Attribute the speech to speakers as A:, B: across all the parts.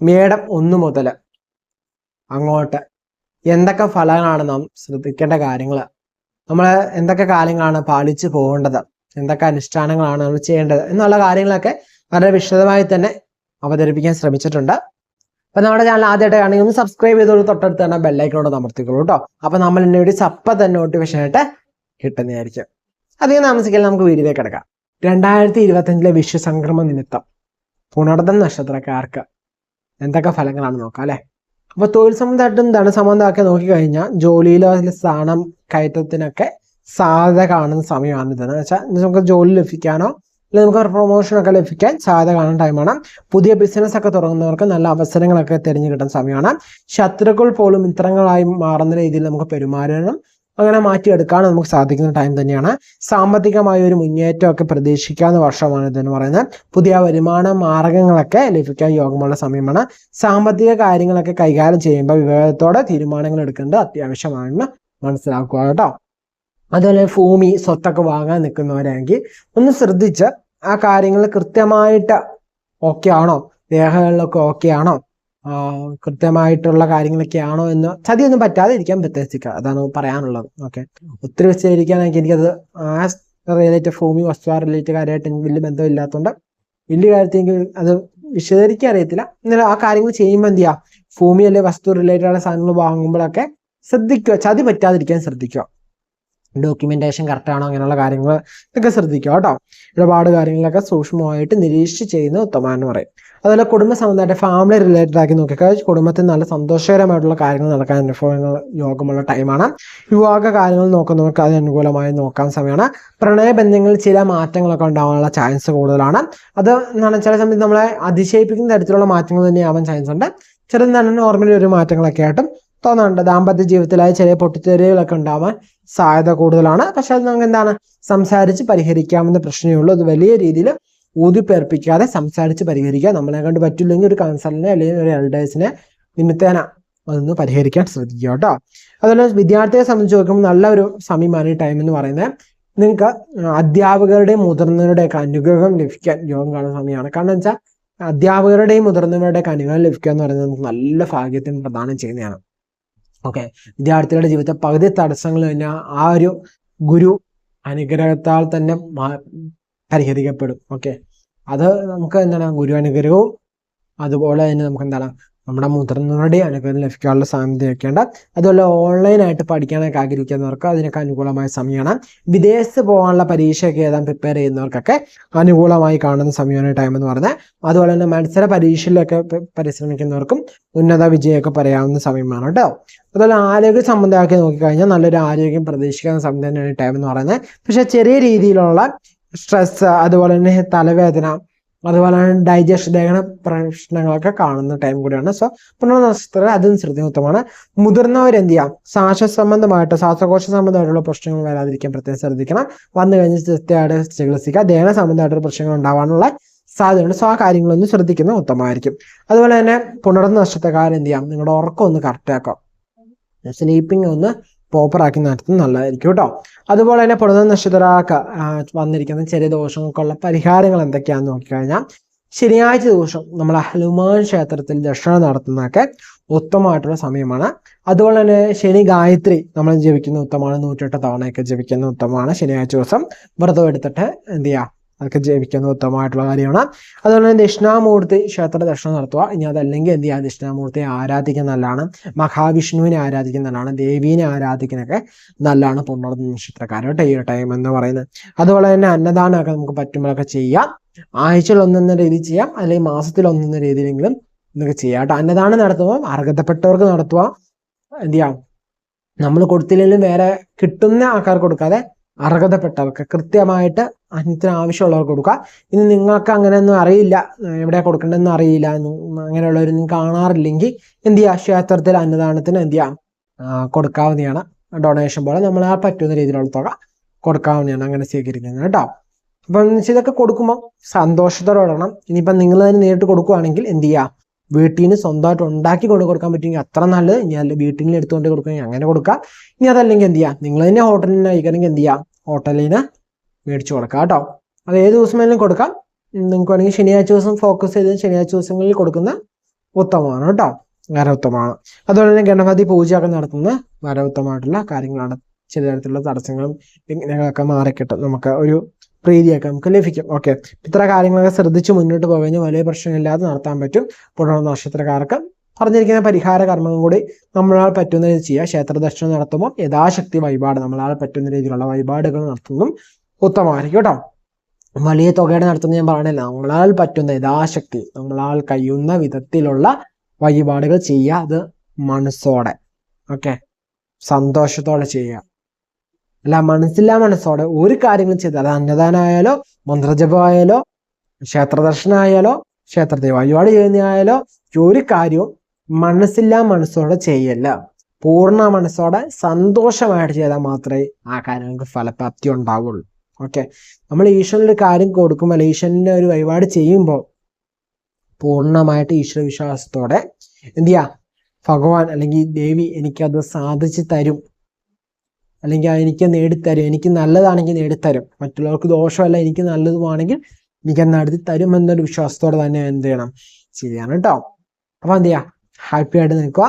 A: മേടം ഒന്ന് മുതൽ അങ്ങോട്ട്. എന്തൊക്കെ ഫലങ്ങളാണ് നാം ശ്രദ്ധിക്കേണ്ട കാര്യങ്ങൾ? നമ്മൾ എന്തൊക്കെ കാര്യങ്ങളാണ് പാലിച്ചു പോകേണ്ടത്? എന്തൊക്കെ അനുഷ്ഠാനങ്ങളാണ് നമ്മൾ ചെയ്യേണ്ടത്? എന്നുള്ള കാര്യങ്ങളൊക്കെ വളരെ വിശദമായി തന്നെ അവതരിപ്പിക്കാൻ ശ്രമിച്ചിട്ടുണ്ട്. അപ്പൊ നമ്മുടെ ചാനൽ ആദ്യമായിട്ട് ആണെങ്കിൽ ഒന്ന് സബ്സ്ക്രൈബ് ചെയ്തോളൂ. തൊട്ടടുത്ത് തന്നെ ബെല്ലൈക്കോട് അമർത്തിക്കോളൂ കേട്ടോ അപ്പൊ നമ്മൾ എന്നെ ഒരു സപ്പ തന്നെ നോട്ടിഫിക്കേഷൻ ആയിട്ട് കിട്ടുന്നതായിരിക്കും. അധികം താമസിക്കാൻ നമുക്ക് വീഡിയോയിലേക്ക് കിടക്കാം. രണ്ടായിരത്തി ഇരുപത്തഞ്ചിലെ വിശ്വസംക്രമ നിമിത്തം. പുണർദം നക്ഷത്രക്കാർക്ക് എന്തൊക്കെ ഫലങ്ങളാണ് നോക്കാം അല്ലെ? അപ്പൊ തൊഴിൽ സംബന്ധമായിട്ടും ധനസംബന്ധമൊക്കെ നോക്കിക്കഴിഞ്ഞാൽ ജോലിയിലോ സ്ഥാനം കയറ്റത്തിനൊക്കെ സാധ്യത കാണുന്ന സമയമാണ് എന്ന് വെച്ചാൽ നമുക്ക് ജോലി ലഭിക്കാനോ അല്ലെങ്കിൽ നമുക്ക് പ്രൊമോഷൻ ഒക്കെ ലഭിക്കാൻ സാധ്യത കാണുന്ന ടൈമാണ്. പുതിയ ബിസിനസ് ഒക്കെ തുടങ്ങുന്നവർക്ക് നല്ല അവസരങ്ങളൊക്കെ തിരഞ്ഞു കിട്ടുന്ന സമയമാണ്. ശത്രുക്കൾ പോലും മിത്രങ്ങളായി മാറുന്ന രീതിയിൽ നമുക്ക് പെരുമാറാനും അങ്ങനെ മാറ്റിയെടുക്കാൻ നമുക്ക് സാധിക്കുന്ന ടൈം തന്നെയാണ്. സാമ്പത്തികമായ ഒരു മുന്നേറ്റമൊക്കെ പ്രതീക്ഷിക്കാവുന്ന വർഷമാണ് ഇതെന്ന് പറയുന്നത്. പുതിയ വരുമാന മാർഗങ്ങളൊക്കെ ലഭിക്കാൻ യോഗമുള്ള സമയമാണ്. സാമ്പത്തിക കാര്യങ്ങളൊക്കെ കൈകാര്യം ചെയ്യുമ്പോൾ വിവേകത്തോടെ തീരുമാനങ്ങൾ എടുക്കേണ്ടത് അത്യാവശ്യമാണെന്ന് മനസ്സിലാക്കുക കേട്ടോ. അതുപോലെ ഭൂമി സ്വത്തൊക്കെ വാങ്ങാൻ നിൽക്കുന്നവരാണെങ്കിൽ ഒന്ന് ശ്രദ്ധിച്ച് ആ കാര്യങ്ങൾ കൃത്യമായിട്ട് ഓക്കെ ആണോ? രേഖകളിലൊക്കെ ഓക്കെ ആണോ? കൃത്യമായിട്ടുള്ള കാര്യങ്ങളൊക്കെയാണോ എന്ന് ചതിയൊന്നും പറ്റാതെ ഇരിക്കാൻ പ്രത്യേകിക്കുക അതാണ് പറയാനുള്ളത്. ഓക്കെ ഒത്തിരി വെച്ചിരിക്കാനൊക്കെ എനിക്കത് ആ റിലേറ്റഡ് ഭൂമി വസ്തു റിലേറ്റഡ് കാര്യമായിട്ട് എനിക്ക് വലിയ ബന്ധമില്ലാത്തതുകൊണ്ട് വലിയ കാര്യത്തിൽ എനിക്ക് അത് വിശദീകരിക്കാൻ അറിയത്തില്ല. എന്നാലും ആ കാര്യങ്ങൾ ചെയ്യുമ്പോൾ എന്ത് ചെയ്യുക ഭൂമി അല്ലെ വസ്തു റിലേറ്റഡ് ആയ സാധനങ്ങൾ വാങ്ങുമ്പോഴൊക്കെ ശ്രദ്ധിക്കുക. ചതി പറ്റാതിരിക്കാൻ ശ്രദ്ധിക്കുക. ഡോക്യുമെന്റേഷൻ കറക്റ്റ് ആണോ അങ്ങനെയുള്ള കാര്യങ്ങൾ ഒക്കെ ശ്രദ്ധിക്കുക കേട്ടോ. ഇടപാട് കാര്യങ്ങളൊക്കെ സൂക്ഷ്മമായിട്ട് നിരീക്ഷിച്ച് ചെയ്യുന്നത് ഉത്തമമെന്ന് പറയും. അതുപോലെ കുടുംബ സംബന്ധമായിട്ട് ഫാമിലി റിലേറ്റഡ് ആക്കി നോക്കിയാൽ കുടുംബത്തിൽ നല്ല സന്തോഷകരമായിട്ടുള്ള കാര്യങ്ങൾ നടക്കാൻ അനുഭവങ്ങൾ യോഗമുള്ള ടൈമാണ് യുവാക കാര്യങ്ങൾ നോക്കുന്നവർക്ക് അത് അനുകൂലമായി നോക്കാൻ സമയമാണ്. പ്രണയബന്ധങ്ങളിൽ ചില മാറ്റങ്ങളൊക്കെ ഉണ്ടാവാനുള്ള ചാൻസ് കൂടുതലാണ്. അത് എന്താണ് ചില സമയത്ത് നമ്മളെ അതിശയിപ്പിക്കുന്ന തരത്തിലുള്ള മാറ്റങ്ങൾ തന്നെയാവാൻ ചാൻസ് ഉണ്ട്. ചില എന്താണ് നോർമലി ഒരു മാറ്റങ്ങളൊക്കെ ആയിട്ടും തോന്നാറുണ്ട്. ദാമ്പത്യ ജീവിതത്തിലായ ചെറിയ പൊട്ടിത്തെറികളൊക്കെ ഉണ്ടാവാൻ സാധ്യത കൂടുതലാണ്. പക്ഷെ അത് നമുക്ക് എന്താണ്? സംസാരിച്ച് പരിഹരിക്കാമെന്ന പ്രശ്നമേ ഉള്ളൂ. അത് വലിയ രീതിയിൽ ഊതിപ്പേർപ്പിക്കാതെ സംസാരിച്ച് പരിഹരിക്കുക നമ്മളെ കൊണ്ട് പറ്റില്ലെങ്കിൽ ഒരു കൗൺസിലറിനെ അല്ലെങ്കിൽ ഒരു എൽഡേഴ്സിനെ നിമിത്തേന അതൊന്ന് പരിഹരിക്കാൻ ശ്രദ്ധിക്കുക കേട്ടോ. അതുപോലെ വിദ്യാർത്ഥിയെ സംബന്ധിച്ച് നോക്കുമ്പോൾ നല്ല ഒരു സമയമാണ് ഈ ടൈം എന്ന് പറയുന്നത് നിങ്ങൾക്ക് അധ്യാപകരുടെയും മുതിർന്നവരുടെയൊക്കെ അനുഗ്രഹം ലഭിക്കാൻ യോഗം കാണുന്ന സമയമാണ്. കാരണം വെച്ചാൽ അധ്യാപകരുടെയും മുതിർന്നവരുടെയൊക്കെ അനുഗ്രഹം ലഭിക്കുക എന്ന് പറയുന്നത് നമുക്ക് നല്ല ഭാഗ്യത്തിന് പ്രദാനം ചെയ്യുന്നതാണ്. ഓക്കെ? വിദ്യാർത്ഥികളുടെ ജീവിതത്തെ പകുതി തടസ്സങ്ങൾ തന്നെ ആ ഒരു ഗുരു അനുഗ്രഹത്താൽ തന്നെ പരിഹരിക്കപ്പെടും. ഓക്കെ? അത് നമുക്ക് എന്താണ് ഗുരു അനുഗ്രഹവും അതുപോലെ തന്നെ നമുക്ക് എന്താണ് നമ്മുടെ മുതിർന്നവരുടെ അനുഗ്രഹം ലഭിക്കാനുള്ള സാധ്യതയൊക്കെയുണ്ട്. അതുപോലെ ഓൺലൈനായിട്ട് പഠിക്കാനൊക്കെ ആഗ്രഹിക്കുന്നവർക്ക് അതിനൊക്കെ അനുകൂലമായ സമയമാണ്. വിദേശത്ത് പോകാനുള്ള പരീക്ഷയൊക്കെ എഴുതാൻ പ്രിപ്പയർ ചെയ്യുന്നവർക്കൊക്കെ അനുകൂലമായി കാണുന്ന സമയമാണ് ടൈം എന്ന് പറഞ്ഞത് അതുപോലെ തന്നെ മത്സര പരീക്ഷയിലൊക്കെ പരിശ്രമിക്കുന്നവർക്കും ഉന്നത വിജയമൊക്കെ പറയാവുന്ന സമയമാണ് കേട്ടോ. അതുപോലെ ആരോഗ്യ സംബന്ധമാക്കി നോക്കിക്കഴിഞ്ഞാൽ നല്ലൊരു ആരോഗ്യം പ്രതീക്ഷിക്കുന്ന സമയം തന്നെയാണ് ടൈം എന്ന് പറയുന്നത്. പക്ഷേ ചെറിയ രീതിയിലുള്ള സ്ട്രെസ് അതുപോലെ തന്നെ തലവേദന അതുപോലെ തന്നെ ഡൈജഷൻ ദഹന പ്രശ്നങ്ങളൊക്കെ കാണുന്ന ടൈം കൂടിയാണ്. സോ പുനർനക്ഷത്രം അതും ശ്രദ്ധയുത്തമാണ് മുതിർന്നവർ എന്ത് ചെയ്യാം? ശ്വാസ സംബന്ധമായിട്ട് ശ്വാസകോശ സംബന്ധമായിട്ടുള്ള പ്രശ്നങ്ങൾ വരാതിരിക്കാൻ പ്രത്യേകം ശ്രദ്ധിക്കണം. വന്നു കഴിഞ്ഞ് കൃത്യമായിട്ട് ചികിത്സിക്കുക. ദഹന സംബന്ധമായിട്ടുള്ള പ്രശ്നങ്ങൾ ഉണ്ടാവാനുള്ള സാധ്യതയുണ്ട്. സോ ആ കാര്യങ്ങളൊന്നും ശ്രദ്ധിക്കുന്നത് ഉത്തമമായിരിക്കും. അതുപോലെ തന്നെ പുണർന്ന എന്ത് ചെയ്യാം? നിങ്ങളുടെ ഉറക്കം ഒന്ന് കറക്റ്റ് ആക്കാം സ്ലീപ്പിംഗ് ഒന്ന് പ്രോപ്പർ ആക്കി നടത്തുന്നത് നല്ലതായിരിക്കും കേട്ടോ. അതുപോലെ തന്നെ പുണർന്ന നക്ഷത്രക്ക് വന്നിരിക്കുന്ന ചെറിയ ദോഷങ്ങൾക്കുള്ള പരിഹാരങ്ങൾ എന്തൊക്കെയാണെന്ന് നോക്കിക്കഴിഞ്ഞാൽ ശനിയാഴ്ച ദിവസം നമ്മൾ ഹനുമാൻ ക്ഷേത്രത്തിൽ ദർശനം നടത്തുന്നതൊക്കെ ഉത്തമമായിട്ടുള്ള സമയമാണ്. അതുപോലെ തന്നെ ശനി ഗായത്രി നമ്മൾ ജപിക്കുന്ന ഉത്തമമാണ്. നൂറ്റെട്ട് തവണയൊക്കെ ജപിക്കുന്ന ഉത്തമമാണ്. ശനിയാഴ്ച ദിവസം വ്രതം എടുത്തിട്ട് എന്ത് ചെയ്യുക? അതൊക്കെ ജപിക്കുന്നത് ഉത്തമമായിട്ടുള്ള കാര്യമാണ്. അതുപോലെ തന്നെ ദക്ഷിണാമൂർത്തി ക്ഷേത്ര ദർശനം നടത്തുക. ഇനി അതല്ലെങ്കിൽ എന്ത് ചെയ്യുക ദക്ഷിണാമൂർത്തിയെ ആരാധിക്കുന്ന നല്ലതാണ്. മഹാവിഷ്ണുവിനെ ആരാധിക്കുന്ന നല്ലതാണ്. ദേവീനെ ആരാധിക്കുന്നൊക്കെ നല്ലതാണ് പുണർന്ന നക്ഷത്രക്കാരൻ കേട്ടോ ഈ ടൈം എന്ന് പറയുന്നത്. അതുപോലെ തന്നെ അന്നദാനമൊക്കെ നമുക്ക് പറ്റുമ്പോഴൊക്കെ ചെയ്യാം. ആഴ്ചയിൽ ഒന്നെന്ന രീതിയിൽ ചെയ്യാം. അല്ലെങ്കിൽ മാസത്തിൽ ഒന്നെന്ന രീതിയിലെങ്കിലും ഇതൊക്കെ ചെയ്യാം കേട്ടോ. അന്നദാനം നടത്തുമ്പോൾ അർഹതപ്പെട്ടവർക്ക് നടത്തുക. എന്ത് ചെയ്യാം? നമ്മൾ കൊടുത്തില്ലെങ്കിലും വേറെ കിട്ടുന്ന ആൾക്കാർക്ക് കൊടുക്കാതെ അർഹതപ്പെട്ടവർക്ക് കൃത്യമായിട്ട് അന്യത്തിന് ആവശ്യമുള്ളവർക്ക് കൊടുക്കുക. ഇനി നിങ്ങൾക്ക് അങ്ങനെയൊന്നും അറിയില്ല. എവിടെ കൊടുക്കേണ്ടതെന്ന് അറിയില്ല. അങ്ങനെയുള്ളവരൊന്നും കാണാറില്ലെങ്കിൽ എന്ത് ചെയ്യുക? ക്ഷേത്രത്തിൽ അന്നദാനത്തിന് എന്ത് ചെയ്യാം? കൊടുക്കാവുന്നതാണ്. ഡൊണേഷൻ പോലെ നമ്മൾ ആ പറ്റുന്ന രീതിയിലുള്ള തുക കൊടുക്കാവുന്നതാണ് അങ്ങനെ സ്വീകരിക്കുന്നത് കേട്ടോ. അപ്പം ഇതൊക്കെ കൊടുക്കുമ്പോൾ സന്തോഷത്തോടെ ഇടണം ഇനിയിപ്പം നിങ്ങൾ തന്നെ നേരിട്ട് കൊടുക്കുകയാണെങ്കിൽ എന്ത് ചെയ്യുക? വീട്ടിൽ നിന്ന് സ്വന്തമായിട്ട് ഉണ്ടാക്കി കൊണ്ട് കൊടുക്കാൻ പറ്റുമെങ്കിൽ അത്ര നല്ലത്. അല്ല വീട്ടിൽ നിന്ന് എടുത്തുകൊണ്ട് കൊടുക്കുകയാണെങ്കിൽ അങ്ങനെ കൊടുക്കുക. ഇനി അതല്ലെങ്കിൽ എന്ത് ചെയ്യുക? നിങ്ങൾ തന്നെ ഹോട്ടലിൽ നിന്ന് എന്ത് ചെയ്യുക? ഹോട്ടലിൽ നിന്ന് മേടിച്ചു കൊടുക്കാം കേട്ടോ. അത് ഏത് ദിവസം വേണമെങ്കിലും കൊടുക്കാം. നിങ്ങൾക്ക് വേണമെങ്കിൽ ശനിയാഴ്ച ദിവസം ഫോക്കസ് ചെയ്ത് ശനിയാഴ്ച ദിവസങ്ങളിൽ കൊടുക്കുന്ന ഉത്തമമാണ് കേട്ടോ. വരവുത്തമാണ് അതുപോലെ തന്നെ ഗണപതി പൂജയൊക്കെ നടത്തുന്ന വളരെ ഉത്തമമായിട്ടുള്ള കാര്യങ്ങളാണ്. ചില തരത്തിലുള്ള തടസ്സങ്ങളും വിഘ്നങ്ങളൊക്കെ മാറിക്കിട്ടും. നമുക്ക് ഒരു പ്രീതിയൊക്കെ നമുക്ക് ലഭിക്കും. ഓക്കെ ഇത്ര കാര്യങ്ങളൊക്കെ ശ്രദ്ധിച്ച് മുന്നോട്ട് പോകഴിഞ്ഞാൽ വലിയ പ്രശ്നമില്ലാതെ നടത്താൻ പറ്റും. പുണർ നക്ഷത്രക്കാർക്ക് പറഞ്ഞിരിക്കുന്ന പരിഹാര കർമ്മങ്ങൾ കൂടി നമ്മളാൽ പറ്റുന്ന രീതി ചെയ്യുക ക്ഷേത്ര ദർശനം നടത്തുമ്പോൾ യഥാശക്തി വഴിപാട് നമ്മളാൽ പറ്റുന്ന രീതിയിലുള്ള വഴിപാടുകൾ നടത്തുന്നതും ഉത്തമമായിരിക്കും കേട്ടോ. വലിയ തുകയുടെ നടത്തുന്ന ഞാൻ പറഞ്ഞില്ല? നമ്മളാൽ പറ്റുന്ന യഥാശക്തി നമ്മളാൽ കഴിയുന്ന വിധത്തിലുള്ള വഴിപാടുകൾ ചെയ്യുക. അത് മനസ്സോടെ ഓക്കെ? സന്തോഷത്തോടെ ചെയ്യുക. അല്ല മനസ്സില്ലാ മനസ്സോടെ ഒരു കാര്യങ്ങളും ചെയ്ത് അത് അന്നദാനമായാലോ മന്ത്രജപമായാലോ ക്ഷേത്ര ദർശനമായാലോ ക്ഷേത്രത്തിൽ വഴിപാട് ചെയ്യുന്നതായാലോ ഒരു കാര്യവും മനസ്സില്ലാ മനസ്സോടെ ചെയ്യല്ല. പൂർണ മനസ്സോടെ സന്തോഷമായിട്ട് ചെയ്താൽ മാത്രമേ ആ കാര്യങ്ങൾക്ക് ഫലപ്രാപ്തി ഉണ്ടാവുള്ളൂ. ഓക്കെ നമ്മൾ ഈശ്വരന്റെ കാര്യം കൊടുക്കുമ്പോൾ അല്ലെ ഈശ്വരന്റെ ഒരു വഴിപാട് ചെയ്യുമ്പോൾ പൂർണമായിട്ട് ഈശ്വര വിശ്വാസത്തോടെ എന്ത് ചെയ്യുക ഭഗവാൻ അല്ലെങ്കിൽ ദേവി എനിക്കത് സാധിച്ചു തരും. അല്ലെങ്കിൽ എനിക്ക് നേടിത്തരും. എനിക്ക് നല്ലതാണെങ്കിൽ നേടിത്തരും. മറ്റുള്ളവർക്ക് ദോഷമല്ല എനിക്ക് നല്ലതുമാണെങ്കിൽ എനിക്ക് നടത്തി തരും എന്നൊരു വിശ്വാസത്തോടെ തന്നെ എന്ത് ചെയ്യണം? ചെയ്യണം കേട്ടോ. അപ്പൊ എന്ത് ചെയ്യുക ഹാപ്പി ആയിട്ട് നിൽക്കുക.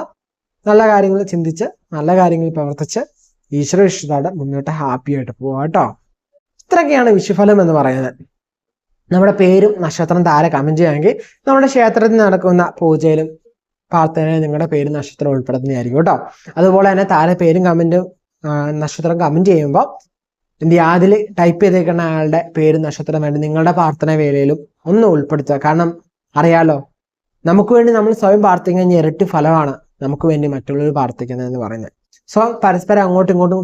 A: നല്ല കാര്യങ്ങൾ ചിന്തിച്ച് നല്ല കാര്യങ്ങൾ പ്രവർത്തിച്ച് ഈശ്വര ഇഷ്ടത്തോടെ മുന്നോട്ട് ഹാപ്പി ആയിട്ട് പോവുക കേട്ടോ. ഇത്രയൊക്കെയാണ് വിഷുഫലം എന്ന് പറയുന്നത്. നമ്മുടെ പേരും നക്ഷത്രം താരെ കമന്റ് ചെയ്യാമെങ്കിൽ നമ്മുടെ ക്ഷേത്രത്തിൽ നടക്കുന്ന പൂജയിലും പ്രാർത്ഥനയിലും നിങ്ങളുടെ പേരും നക്ഷത്രം ഉൾപ്പെടുത്തുന്നതായിരിക്കും കേട്ടോ. അതുപോലെ തന്നെ താരെ പേരും കമന്റും നക്ഷത്രം കമന്റ് ചെയ്യുമ്പോൾ എന്ത് അതിൽ ടൈപ്പ് ചെയ്തേക്കുന്ന ആളുടെ പേരും നക്ഷത്രം വേണ്ടി നിങ്ങളുടെ പ്രാർത്ഥന വേളയിലും ഒന്ന് ഉൾപ്പെടുത്തുക. കാരണം അറിയാലോ നമുക്ക് വേണ്ടി നമ്മൾ സ്വയം പ്രാർത്ഥിക്കുന്ന ഇരട്ടി ഫലമാണ് നമുക്ക് വേണ്ടി മറ്റുള്ളവർ പ്രാർത്ഥിക്കുന്നത് എന്ന് പറയുന്നത്. സോ പരസ്പരം അങ്ങോട്ടും ഇങ്ങോട്ടും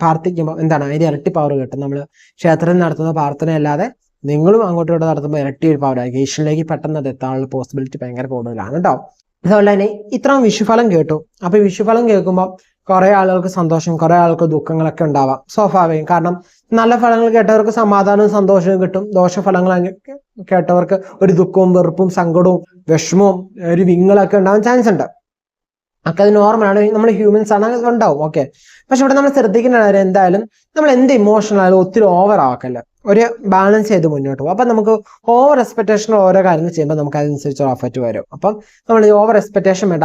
A: പ്രാർത്ഥിക്കുമ്പോൾ എന്താണ്? അതിന് ഇരട്ടി പവർ കിട്ടും. നമ്മൾ ക്ഷേത്രത്തിൽ നടത്തുന്ന പ്രാർത്ഥന അല്ലാതെ നിങ്ങളും അങ്ങോട്ടും ഇങ്ങോട്ടും നടത്തുമ്പോൾ ഇരട്ടി ഒരു പവറായിരിക്കും ഈശ്വരിലേക്ക് പെട്ടെന്ന് അത് എത്താനുള്ള പോസിബിലിറ്റി ഭയങ്കര കൂടുതലാണ് കേട്ടോ. അതുപോലെ തന്നെ ഇത്രയും വിഷുഫലം കേട്ടു. അപ്പൊ ഈ വിഷുഫലം കേൾക്കുമ്പോൾ കുറെ ആളുകൾക്ക് സന്തോഷം കുറെ ആൾക്ക് ദുഃഖങ്ങളൊക്കെ ഉണ്ടാവാം സ്വാഭാവികം. കാരണം നല്ല ഫലങ്ങൾ കേട്ടവർക്ക് സമാധാനവും സന്തോഷവും കിട്ടും. ദോഷഫലങ്ങൾ കേട്ടവർക്ക് ഒരു ദുഃഖവും വെറുപ്പും സങ്കടവും വിഷമവും ഒരു വിങ്ങളൊക്കെ ഉണ്ടാവാൻ ചാൻസ് ഉണ്ട്. ഒക്കെ അത് നോർമലാണ് നമ്മൾ ഹ്യൂമൻസ് ആണ് ഉണ്ടാവും. ഓക്കെ പക്ഷെ ഇവിടെ നമ്മൾ ശ്രദ്ധിക്കേണ്ട കാര്യം എന്തായാലും നമ്മൾ എന്ത് ഇമോഷണൽ ആയാലും ഒത്തിരി ഓവർ ആക്കല്ല ഒരു ബാലൻസ് ചെയ്ത് മുന്നോട്ട് പോകും. അപ്പം നമുക്ക് ഓവർ എക്സ്പെക്ടേഷൻ ഓരോ കാര്യങ്ങൾ ചെയ്യുമ്പോൾ നമുക്ക് അതിനനുസരിച്ച് എഫക്റ്റ് വരും. അപ്പം നമ്മൾ ഓവർ എക്സ്പെക്ടേഷൻ വേണ്ട.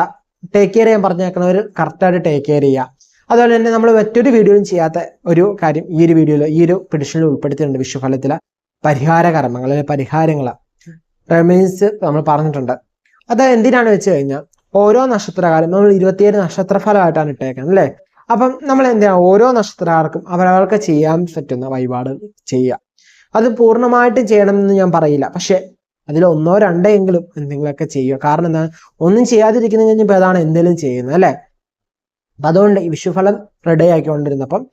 A: ടേക്ക് കെയർ ചെയ്യാൻ പറഞ്ഞേക്കുന്നവർ കറക്റ്റായിട്ട് ടേക്ക് കെയർ ചെയ്യുക. അതുപോലെ തന്നെ നമ്മൾ മറ്റൊരു വീഡിയോയും ചെയ്യാത്ത ഒരു കാര്യം ഈ ഒരു വീഡിയോയിൽ ഈ ഒരു പെഡിഷനിൽ ഉൾപ്പെടുത്തിയിട്ടുണ്ട് വിഷുഫലത്തിലെ പരിഹാര കർമ്മങ്ങൾ അല്ലെങ്കിൽ പരിഹാരങ്ങൾ റെമീൻസ് നമ്മൾ പറഞ്ഞിട്ടുണ്ട്. അത് എന്തിനാണ് വെച്ച് കഴിഞ്ഞാൽ ഓരോ നക്ഷത്രകാലം നമ്മൾ ഇരുപത്തിയേഴ് നക്ഷത്രഫലമായിട്ടാണ് ഇട്ടേക്കുന്നത് അല്ലേ? അപ്പം നമ്മൾ എന്തിനാ ഓരോ നക്ഷത്രക്കാർക്കും അവരവർക്ക് ചെയ്യാൻ പറ്റുന്ന വഴിപാട് ചെയ്യുക. അത് പൂർണമായിട്ടും ചെയ്യണമെന്ന് ഞാൻ പറയില്ല. പക്ഷെ അതിൽ ഒന്നോ രണ്ടോ എങ്കിലും എന്തെങ്കിലുമൊക്കെ ചെയ്യുക. കാരണം എന്താണ്? ഒന്നും ചെയ്യാതിരിക്കുന്ന കഴിഞ്ഞപ്പോൾ അതാണ് എന്തെങ്കിലും ചെയ്യുന്നത് അല്ലേ? അപ്പൊ അതുകൊണ്ട് ഈ വിഷുഫലം റെഡി ആക്കിക്കൊണ്ടിരുന്നപ്പം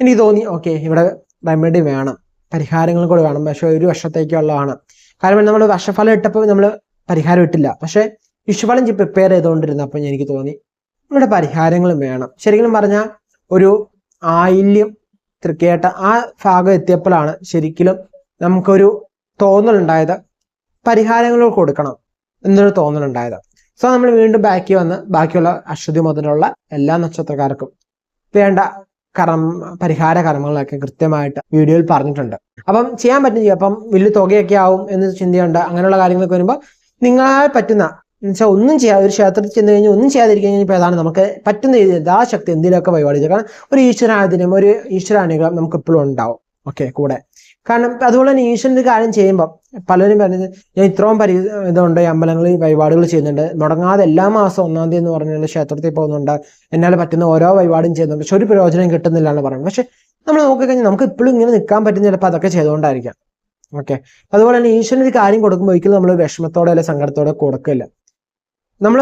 A: എനിക്ക് തോന്നി ഓക്കെ ഇവിടെ റെമഡി വേണം. പരിഹാരങ്ങൾ കൂടെ വേണം. പക്ഷെ ഒരു വർഷത്തേക്കുള്ളതാണ് കാരണം നമ്മൾ വർഷഫലം ഇട്ടപ്പോൾ നമ്മൾ പരിഹാരം ഇട്ടില്ല. പക്ഷെ വിഷുഫലം പ്രിപ്പയർ ചെയ്തുകൊണ്ടിരുന്നപ്പോൾ എനിക്ക് തോന്നി ഇവിടെ പരിഹാരങ്ങളും വേണം. ശരിക്കും പറഞ്ഞാൽ ഒരു ആയില്യം തൃക്കേട്ട ആ ഭാഗം എത്തിയപ്പോഴാണ് ശരിക്കും നമുക്കൊരു തോന്നലുണ്ടായത് പരിഹാരങ്ങൾ കൊടുക്കണം എന്നൊരു തോന്നലുണ്ടായത്. സോ നമ്മൾ വീണ്ടും ബാക്കി വന്ന് ബാക്കിയുള്ള അശ്വതി മുതലുള്ള എല്ലാ നക്ഷത്രക്കാർക്കും വേണ്ട കർമ്മ പരിഹാര കർമ്മങ്ങളൊക്കെ കൃത്യമായിട്ട് വീഡിയോയിൽ പറഞ്ഞിട്ടുണ്ട്. അപ്പം ചെയ്യാൻ പറ്റും ചെയ്യും അപ്പം വലിയ തുകയൊക്കെ ആവും എന്ന് ചിന്തയുണ്ട് അങ്ങനെയുള്ള കാര്യങ്ങളൊക്കെ വരുമ്പോൾ നിങ്ങളാൽ പറ്റുന്ന എന്നുവെച്ചാൽ ഒന്നും ചെയ്യാതെ ഒരു ക്ഷേത്രത്തിൽ ചെന്ന് കഴിഞ്ഞാൽ ഒന്നും ചെയ്യാതിരിക്കാൻ ഇപ്പോൾ ഏതാണ്? നമുക്ക് പറ്റുന്ന യഥാശക്തി എന്തിലൊക്കെ പരിപാടി കാരണം ഒരു ഈശ്വരാധീനം ഒരു ഈശ്വരാനുഗ്രഹം നമുക്ക് എപ്പോഴും ഉണ്ടാവും. ഓക്കെ കൂടെ. കാരണം അതുപോലെ തന്നെ ഈശ്വരന്റെ കാര്യം ചെയ്യുമ്പോൾ പലരും പറയുന്നത് ഞാൻ ഇത്രയും പരി ഇതുണ്ട് അമ്പലങ്ങളിൽ വഴിപാടുകൾ ചെയ്യുന്നുണ്ട്. മുടങ്ങാതെ എല്ലാ മാസം ഒന്നാം തീയതി എന്ന് പറഞ്ഞാൽ ക്ഷേത്രത്തിൽ പോകുന്നുണ്ട്. എന്നാൽ പറ്റുന്ന ഓരോ വഴിപാടും ചെയ്യുന്നുണ്ട്. പക്ഷെ ഒരു പ്രയോജനം കിട്ടുന്നില്ല എന്ന് പറയുന്നത്. പക്ഷെ നമ്മൾ നോക്കിക്കഴിഞ്ഞാൽ നമുക്ക് ഇപ്പോഴും ഇങ്ങനെ നിൽക്കാൻ പറ്റുന്ന ചിലപ്പോൾ അതൊക്കെ ചെയ്തുകൊണ്ടായിരിക്കാം. ഓക്കെ. അതുപോലെ തന്നെ ഈശ്വരൻ ഒരു കാര്യം കൊടുക്കുമ്പോൾ ഒരിക്കലും നമ്മൾ വിഷമത്തോടെ അല്ലെങ്കിൽ സങ്കടത്തോടെ കൊടുക്കില്ല. നമ്മൾ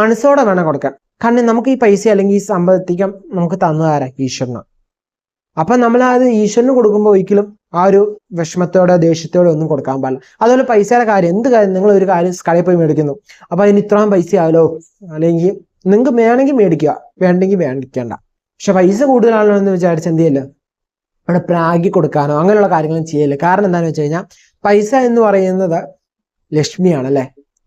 A: മനസ്സോടെ വേണം കൊടുക്കാൻ. കാരണം നമുക്ക് ഈ പൈസ അല്ലെങ്കിൽ ഈ സമ്പത്തിക്കം നമുക്ക് തന്നതാരാ ഈശ്വരനാണ് അപ്പൊ നമ്മൾ അത് ഈശ്വരന് കൊടുക്കുമ്പോൾ ഒരിക്കലും ആ ഒരു വിഷമത്തോടെ ദേഷ്യത്തോടെ ഒന്നും കൊടുക്കാൻ പാടില്ല. അതുപോലെ പൈസയുടെ കാര്യം എന്ത് കാര്യം? നിങ്ങൾ ഒരു കാര്യം കടയിൽ പോയി മേടിക്കുന്നു. അപ്പൊ അതിന് ഇത്രയും പൈസ ആയാലോ? അല്ലെങ്കിൽ നിങ്ങൾക്ക് വേണമെങ്കിൽ മേടിക്കുക. വേണ്ടെങ്കിൽ മേടിക്കേണ്ട പക്ഷെ പൈസ കൂടുതലാണല്ലോ എന്ന് വിചാരിച്ച് എന്ത് ചെയ്യില്ല അവിടെ പ്രാഗി കൊടുക്കാനോ അങ്ങനെയുള്ള കാര്യങ്ങളും ചെയ്യില്ല കാരണം എന്താണെന്ന് വെച്ച് കഴിഞ്ഞാൽ പൈസ എന്ന് പറയുന്നത് ലക്ഷ്മിയാണ് അല്ലെ